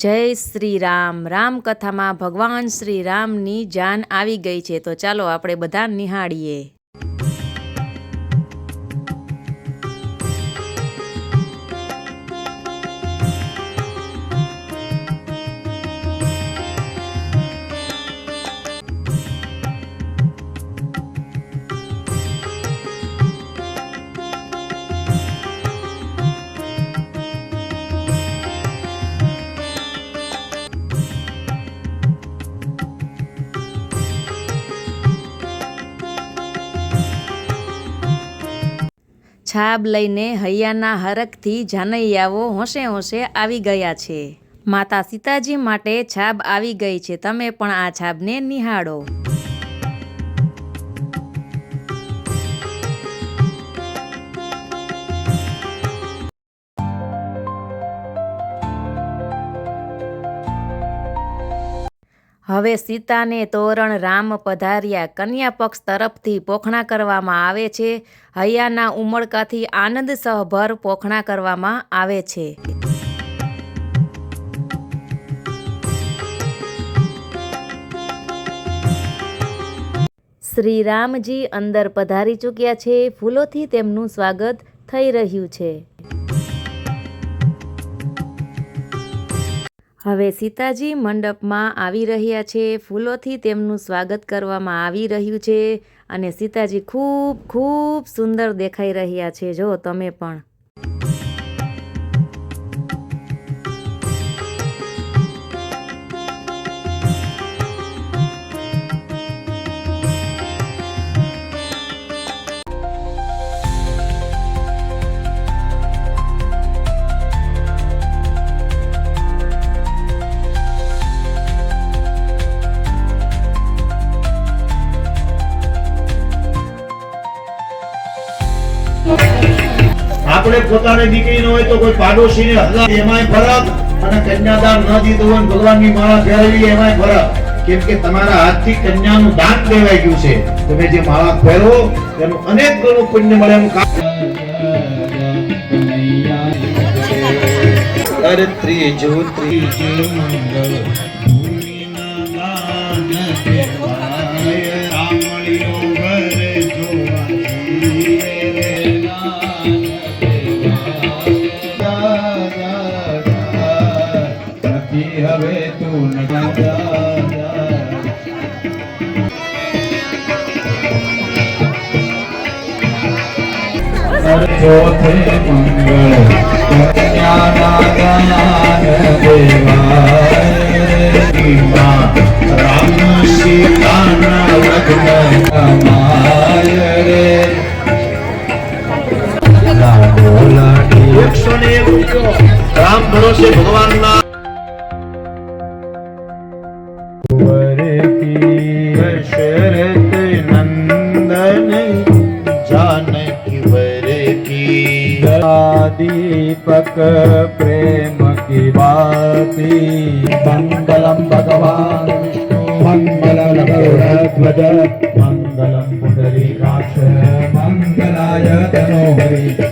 જય શ્રી રામ. રામકથામાં ભગવાન શ્રી રામની જાન આવી ગઈ છે. તો ચાલો આપણે બધા નિહાળીએ. છાબ લઈને હૈયાના હરખથી જાનૈયાઓ હોંશે હોંશે આવી ગયા છે. માતા સીતાજી માટે છાબ આવી ગઈ છે. તમે પણ આ છાબને નિહાળો. હવે સીતાને તોરણ રામ પધાર્યા. કન્યા પક્ષ તરફથી પોખણા કરવામાં આવે છે. હૈયાના ઉમળકાથી આનંદ સહભર પોખણા કરવામાં આવે છે. શ્રી રામજી અંદર પધારી ચૂક્યા છે. ફૂલોથી તેમનું સ્વાગત થઈ રહ્યું છે. હવે સીતાજી મંડપમાં આવી રહ્યા છે. ફૂલોથી તેમનું સ્વાગત કરવામાં આવી રહ્યું છે અને સીતાજી ખૂબ ખૂબ સુંદર દેખાઈ રહ્યા છે. જો તમે પણ આપણે પોતાની દીકરી હોય તો કોઈ પાડોશીને હલાવે એમાંય ફરક અને કન્યાદાન ન દીધું હોય ભગવાનની માળા ફેરવી એમાંય ફરક. કેમ કે તમારા હાથથી કન્યાનું દાન દેવાઈ ગયું છે. તમે જે માળા ફેરવો, એનું અનેક ગણું પુણ્ય મળે એમ કામ. ત્રીજો ત્રીજો મંગળ. જોવાય. હવે તું ચોથે મંગળ કન્યાના ગાન દેવાય રામ સીતાના લગ્ન કમાય दशरथ नंदन की दीपक प्रेम की बाती मंगलम भगवान मंगलम ध्वज मंगलम पुंडरीकाक्ष मंगलाय तनोहरि